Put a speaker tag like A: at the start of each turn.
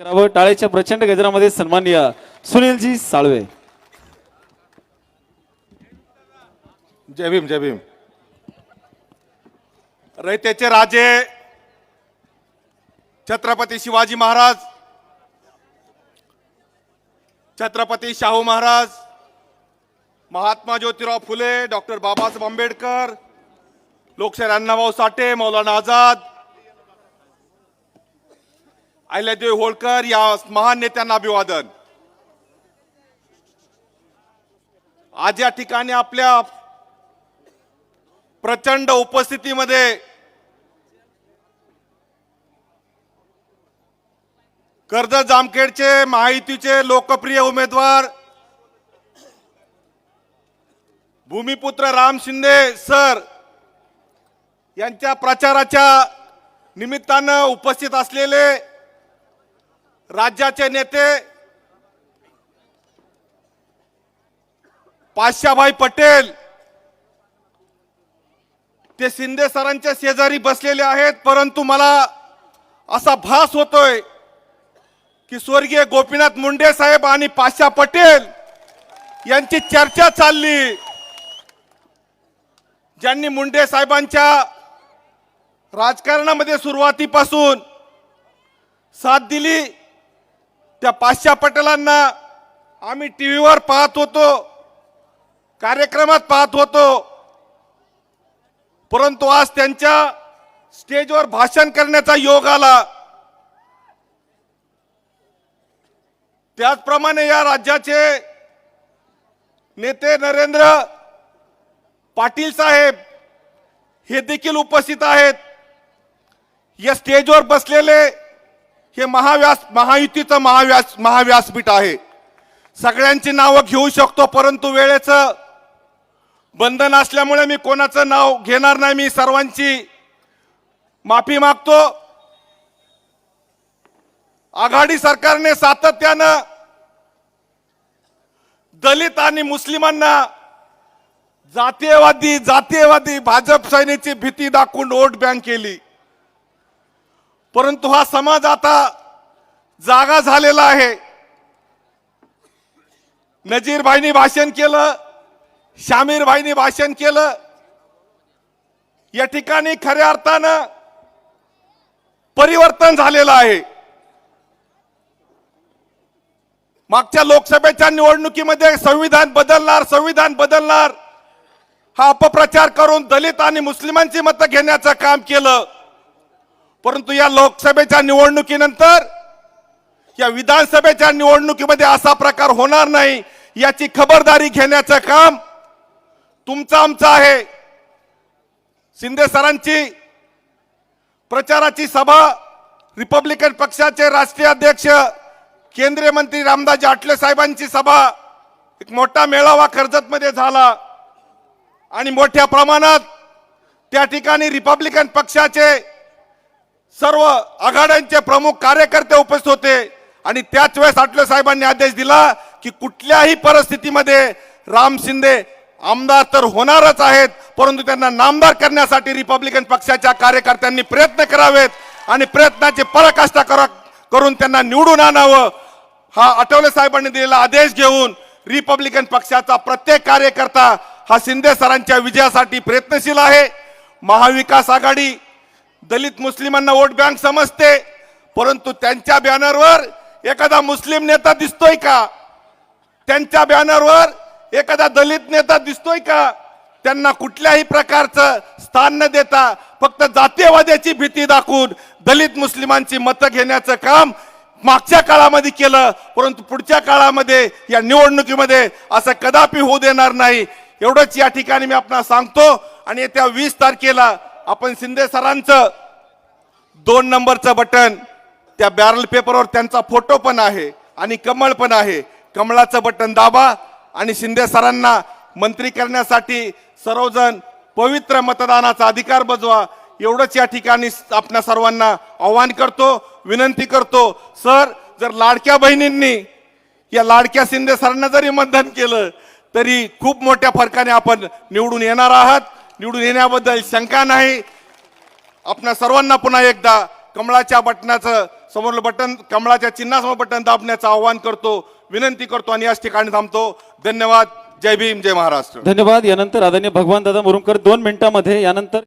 A: करावं. टाळेच्या प्रचंड गजरामध्ये सन्मान्य सुनीलजी साळवे.
B: जय भीम जय भीम. रयतेचे राजे छत्रपती शिवाजी महाराज छत्रपती शाहू महाराज महात्मा ज्योतिराव फुले डॉक्टर बाबासाहेब आंबेडकर लोकशाहीर अण्णाभाऊ साठे मौलाना आझाद अहिल्यादेवी होळकर या महान नेत्यांना अभिवादन. आज या ठिकाणी आपल्या प्रचंड उपस्थितीमध्ये कर्जत जामखेडचे महायुतीचे लोकप्रिय उमेदवार भूमिपुत्र राम शिंदे सर यांच्या प्रचाराच्या निमित्तानं उपस्थित असलेले राज्याचे नेते पाशाभाई पटेल ते शिंदे सरांच्या शेजारी बसलेले आहेत परंतु मला असा भास होतोय की स्वर्गीय गोपीनाथ मुंडे साहेब आणि पाशा पटेल यांची चर्चा चालली. ज्यांनी मुंडे साहेबांच्या राजकारणामध्ये सुरुवातीपासून साथ दिली त्या पाशा पटेलांना आम्ही टी व्हीवर पाहत होतो कार्यक्रमात पाहत होतो. परंतु आज त्यांच्या स्टेजवर भाषण करण्याचा योग आला. त्याचप्रमाणे या राज्याचे नेते नरेंद्र पाटील साहेब हे देखील उपस्थित आहेत. या स्टेजवर बसलेले हे महाव्यास महायुतीचं महाव्यास महाव्यासपीठ आहे. सगळ्यांची नावं घेऊ शकतो परंतु वेळेचं बंधन असल्यामुळे मी कोणाचं नाव घेणार नाही मी सर्वांची माफी मागतो. आघाडी सरकारने सातत्यानं दलित आणि मुस्लिमांना जातीयवादी जातीयवादी भाजप सैनिकची भीती दाखवून वोट बँक केली. परंतु हा समाज आता जागा झालेला आहे. नजीर भाईनी भाषण केलं शामीर भाईनी भाषण केलं. या ठिकाणी खऱ्या अर्थानं परिवर्तन झालेलं आहे. मागच्या लोकसभेच्या निवडणुकीमध्ये संविधान बदलणार संविधान बदलणार हा अपप्रचार करून दलित आणि मुस्लिमांची मतं घेण्याचं काम केलं. परंतु या लोकसभेच्या निवडणुकीनंतर या विधानसभेच्या निवडणुकीमध्ये असा प्रकार होणार नाही याची खबरदारी घेण्याचं काम तुमचं आमचं आहे. शिंदे सरांची प्रचाराची सभा रिपब्लिकन पक्षाचे राष्ट्रीय अध्यक्ष केंद्रीय मंत्री रामदास आठले साहेबांची सभा एक मोठा मेळावा कर्जतमध्ये झाला. आणि मोठ्या प्रमाणात त्या ठिकाणी रिपब्लिकन पक्षाचे सर्व आघाड्यांचे प्रमुख कार्यकर्ते उपस्थित होते आणि त्याच वेळेस आठले साहेबांनी आदेश दिला की कुठल्याही परिस्थितीमध्ये राम शिंदे आमदार तर होणारच आहेत परंतु त्यांना नामदार करण्यासाठी रिपब्लिकन पक्षाच्या कार्यकर्त्यांनी प्रयत्न करावेत आणि प्रयत्नाची पराकाष्ठा करा करून त्यांना निवडून आणावं. हा आठवले साहेबांनी दिलेला आदेश घेऊन रिपब्लिकन पक्षाचा प्रत्येक कार्यकर्ता हा शिंदे सरांच्या विजयासाठी प्रयत्नशील आहे. महाविकास आघाडी दलित मुस्लिमांना वोट बँक समजते परंतु त्यांच्या बॅनरवर एखादा मुस्लिम नेता दिसतोय का? त्यांच्या बॅनरवर एखादा दलित नेता दिसतोय का? त्यांना कुठल्याही प्रकारचं स्थान न देता फक्त जातीयवाद्याची भीती दाखवून दलित मुस्लिमांची मतं घेण्याचं काम मागच्या काळामध्ये केलं परंतु पुढच्या काळामध्ये या निवडणुकीमध्ये असं कदापि होऊ देणार नाही. एवढंच या ठिकाणी मी आपण सांगतो आणि येत्या वीस तारखेला आपण शिंदे सरांचं दोन नंबरचं बटन त्या बॅरल पेपरवर त्यांचा फोटो पण आहे आणि कमळ पण आहे. कमळाचं बटन दाबा आणि शिंदे सरांना मंत्री करण्यासाठी सर्वजण पवित्र मतदानाचा अधिकार बजवा. एवढंच या ठिकाणी आपल्या सर्वांना आव्हान करतो विनंती करतो. सर जर लाडक्या बहिणींनी या लाडक्या शिंदे सरांना जरी मतदान केलं तरी खूप मोठ्या फरकाने आपण निवडून येणार आहात. निवडून येण्याबद्दल शंका नाही. आपणा सर्वांना पुन्हा एकदा कमळाच्या बटनाचं समोरलं बटन कमळाच्या चिन्हासमोर बटन दाबण्याचं आवाहन करतो विनंती करतो आणि याच ठिकाणी थांबतो. धन्यवाद. जय भीम जय महाराष्ट्र.
A: धन्यवाद. यानंतर आदरणीय भगवान दादा मुरुमकर दोन मिनिटांमध्ये यानंतर